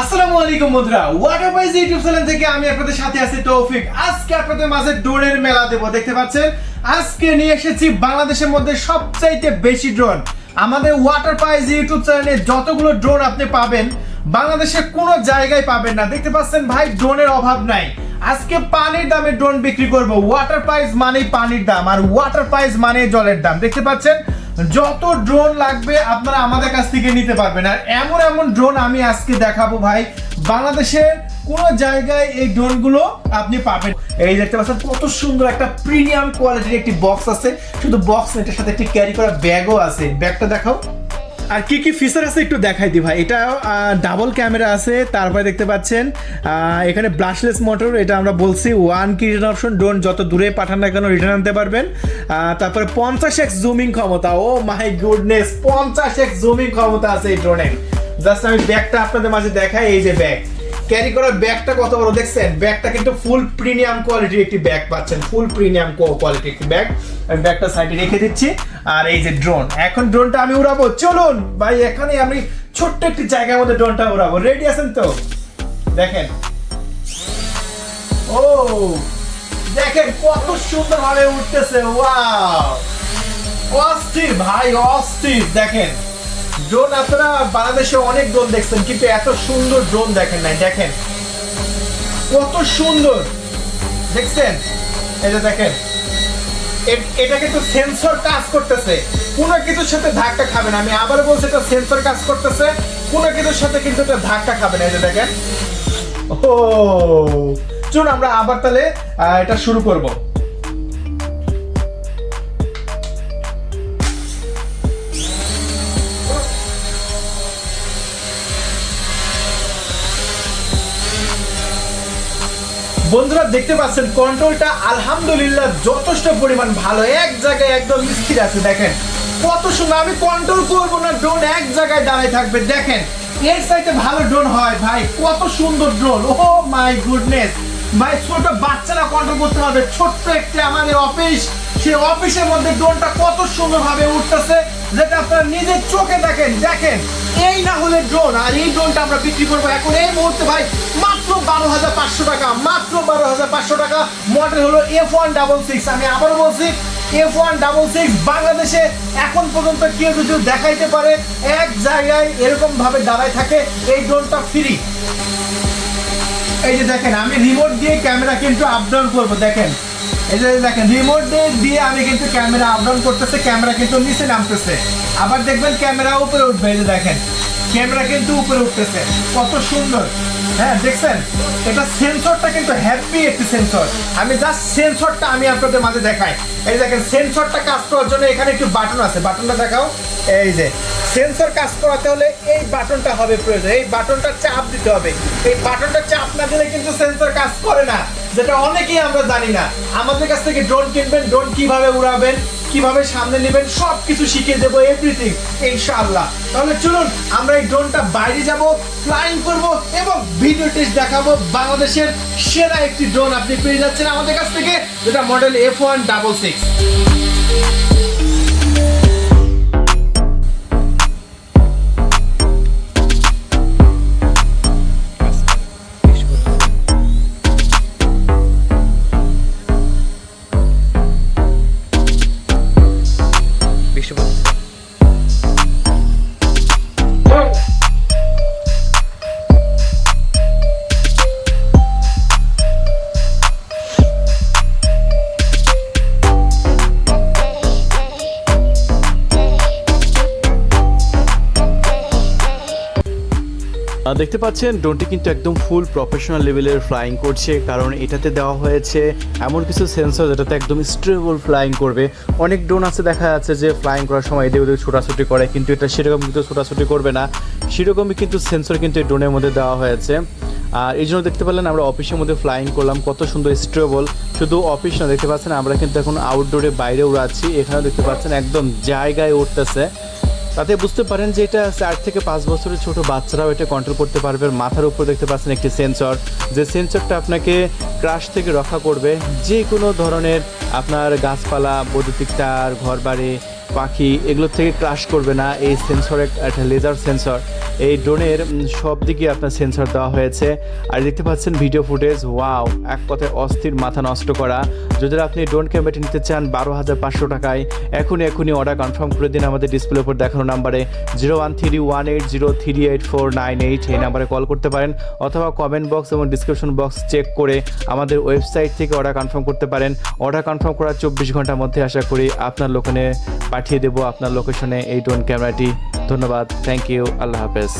আসসালামু আলাইকুম বন্ধুরা ওয়াটার পাইজ ইউটিউব চ্যানেল থেকে আমি আপনাদের সাথে আছি তৌফিক। আজকে আপনাদের মাঝে ড্রোনের মেলা দেব, দেখতে পাচ্ছেন? আজকে নিয়ে এসেছি বাংলাদেশের মধ্যে সবচাইতে বেশি ড্রোন আমাদের ওয়াটার পাইজ ইউটিউব চ্যানেলে যতগুলো ড্রোন আপনি পাবেন, বাংলাদেশের কোনো জায়গায় পাবেন না। দেখতে পাচ্ছেন ভাই ড্রোনের অভাব নাই। আজকে পানির দামে ড্রোন বিক্রি করব। ওয়াটার প্রাইস মানেই পানির দাম, আর ওয়াটার প্রাইস মানে জলের দাম। দেখতে পাচ্ছেন? যত ড্রোন লাগবে আপনারা আমাদের কাছ থেকে নিতে পারবেন। আর এমন এমন ড্রোন আমি আজকে দেখাবো ভাই। বাংলাদেশের কোন জায়গায় এই ড্রোনগুলো আপনি পাবেন। এই দেখতে পাচ্ছেন, কত সুন্দর একটা প্রিমিয়াম কোয়ালিটির একটি বক্স আছে। শুধু বক্স এটার সাথে একটি ক্যারি করা ব্যাগও আছে। ব্যাগটা দেখাও। আর কি কি ফিচার আছে একটু দেখাই দি ভাই। এটা ডাবল ক্যামেরা আছে, তারপরে দেখতে পাচ্ছেন এখানে ব্রাশলেস মোটর এটা আমরা বলছি ওয়ান কি রিটার্ন অপশন ড্রোন যত দূরে পাঠান না কেন রিটার্ন আনতে পারবেন। তারপরে পঞ্চাশ এক্স জুমিং ক্ষমতা, ও মাই গুডনেস পঞ্চাশ এক্স জুমিং ক্ষমতা আছে এই ড্রোনের জাস্ট আমি ব্যাগটা আপনাদের মাঝে দেখাই, এই যে ব্যাগ ক্যারি করার ব্যাগটা কত বড়? দেখছেন, ব্যাগটা কিন্তু ফুল প্রিমিয়াম কোয়ালিটির একটি ব্যাগ পাচ্ছেন। ফুল প্রিমিয়াম কোয়ালিটির একটি ব্যাগ আমি ব্যাগটা সাইডে রেখে দিচ্ছি। আর এই যে ড্রোন এখন ড্রোনটা আমি উড়াবো। চলুন, ভাই এখানে আমি ছোট্ট একটি জায়গার মধ্যে ড্রোনটা উড়াবো। রেডি আছেন তো? দেখেন। ও, দেখেন কত সুন্দর ভাবে উঠতেছে। ওয়াও অস্থির, ভাই, অস্থির। দেখেন। ড্রোন আপনারা বাংলাদেশে অনেক ড্রোন দেখছেন, কিন্তু এত সুন্দর ড্রোন দেখেন নাই। দেখেন, কত সুন্দর। দেখছেন? যে দেখেন এটা কিন্তু সেন্সর কাজ করতেছে। কোনো কিছুর সাথে ধাক্কা খাবে না। আমি আবার বলছি, এটা সেন্সর কাজ করতেছে। কোনো কিছুর সাথে কিন্তু এটা ধাক্কা খাবে না। যে দেখেন। ও চলুন, আমরা আবার তাহলে এটা শুরু করব। বন্ধুরা দেখতে পাচ্ছেন কন্ট্রোলটা আলহামদুলিল্লাহ যথেষ্ট পরিমাণ ভালো। এক জায়গায় একদম স্থির আছে, দেখেন। কত সুন্দর, আমি কন্ট্রোল করব না ড্রোন এক জায়গায় দাঁড়িয়ে থাকবে, দেখেন। এর সাইতে ভালো ড্রোন হয়, ভাই, কত সুন্দর ড্রোন ও মাই গুডনেস ভাই, ছোট বাচ্চারা কন্ট্রোল করতে পারবে ছোট্ট একটি আমাদের অফিস সেই অফিসের মধ্যে ড্রোনটা কত সুন্দরভাবে উঠতেছে, যেটা আপনারা নিজের চোখে দেখেন দেখেন। এই না হলে ড্রোন আর এই ড্রোনটা আমরা বিক্রি করব এখন এই মুহূর্তে ভাই, মাত্র বারো হাজার পাঁচশো টাকা, মাত্র বারো হাজার পাঁচশো টাকা। মডেল হলো এফ ওয়ান ডাবল সিক্স আমি আবারও বলছি এফ ওয়ান ডাবল সিক্স বাংলাদেশে এখন পর্যন্ত কেউ যদি দেখাইতে পারে, এক জায়গায় এরকম ভাবে দাঁড়ায় থাকে, এই ড্রোনটা ফ্রি এই যে দেখেন, আমি রিমোট দিয়ে ক্যামেরা কিন্তু আপ ডাউন করব, দেখেন। এই যে দেখেন রিমোট দিয়ে আমি কিন্তু ক্যামেরা আপ ডাউন করতেছে ক্যামেরা কিন্তু নিচে নামতেছে। আবার দেখবেন ক্যামেরা উপরে উঠবে, এই যে দেখেন ক্যামেরা কিন্তু উপরে উঠতেছে। কত সুন্দর। হ্যাঁ দেখছেন? এটা সেন্সরটা কিন্তু হ্যাপি সেন্সর আমি জাস্ট আমি আপনাদের মাঝে দেখাই। এই দেখেন সেন্সরটা কাজ করার জন্য এখানে একটু বাটন আছে। বাটনটা দেখাও। এই যে সেন্সর কাজ করাতে হলে এই বাটনটা হবে প্রয়োজন। এই বাটনটা চাপ দিতে হবে। এই বাটনটা চাপ না দিলে কিন্তু সেন্সর কাজ করে না। যেটা অনেকেই আমরা জানি না। আমাদের কাছ থেকে ড্রোন কিনবেন ড্রোন কীভাবে উড়াবেন, কীভাবে সামনে নেবেন সব কিছু শিখিয়ে দেবো এভরিথিং ইনশাআল্লাহ। তাহলে চলুন, আমরা এই ড্রোনটা বাইরে যাব ফ্লাইং করব এবং ভিডিও টেস্ট দেখাবো বাংলাদেশের সেরা একটি ড্রোন আপনি পেয়ে যাচ্ছেন আমাদের কাছ থেকে, যেটা model F one double six দেখতে পাচ্ছেন ড্রোনটি কিন্তু একদম ফুল প্রফেশনাল লেভেলের ফ্লাইং করছে, কারণ এটাতে দেওয়া হয়েছে এমন কিছু সেন্সর যেটাতে একদম স্ট্রেবল ফ্লাইং করবে। অনেক ড্রোন আছে, দেখা যাচ্ছে যে ফ্লাইং করার সময় এদিকে ওদিকে ছোটাছুটি করে, কিন্তু এটা সেরকম কিন্তু ছোটাছুটি করবে না। সেরকমই কিন্তু সেন্সর কিন্তু এই ড্রোনের মধ্যে দেওয়া হয়েছে। আর এই জন্য দেখতে পেলেন, আমরা অফিসের মধ্যে ফ্লাইং করলাম, কত সুন্দর স্ট্রেবল শুধু অফিস না, দেখতে পাচ্ছেন, আমরা কিন্তু এখন আউটডোরে বাইরে উড়াচ্ছি, এখানেও দেখতে পাচ্ছেন, একদম জায়গায় উঠতেছে। তাতে বুঝতে পারেন যে এটা চার থেকে পাঁচ বছরের ছোট বাচ্চারাও এটা কন্ট্রোল করতে পারবে। মাথার উপর দেখতে পাচ্ছেন একটি সেন্সর যে সেন্সরটা আপনাকে ক্রাশ থেকে রক্ষা করবে। যে কোনো ধরনের আপনার গাছপালা, বৈদ্যুতিক তার ঘর বাড়ি পাখি, এগুলো থেকে ক্রাশ করবে না। এই সেন্সরের একটা লেজার সেন্সর এই ড্রোনের সব দিকে আপনার সেন্সর দেওয়া হয়েছে। আর দেখতে পাচ্ছেন ভিডিও ফুটেজ ওয়াও এক কথায় অস্থির মাথা নষ্ট করা। যদি আপনি ড্রোন ক্যামেরাটি নিতে চান বারো হাজার পাঁচশো টাকায়, এখনই এখনই অর্ডার কনফার্ম করে দিন আমাদের ডিসপ্লে উপর দেখানো নাম্বারে zero one three one eight zero three eight four nine eight এই নাম্বারে কল করতে পারেন অথবা কমেন্ট বক্স এবং ডিসক্রিপশন বক্স চেক করে আমাদের ওয়েবসাইট থেকে অর্ডার কনফার্ম করতে পারেন। অর্ডার কনফার্ম করার চব্বিশ ঘণ্টার মধ্যে আশা করি আপনার লোকেশনে পাঠিয়ে দেবো আপনার লোকেশনে এই ড্রোন ক্যামেরাটি ধন্যবাদ থ্যাংক ইউ আল্লাহ হাফেজ।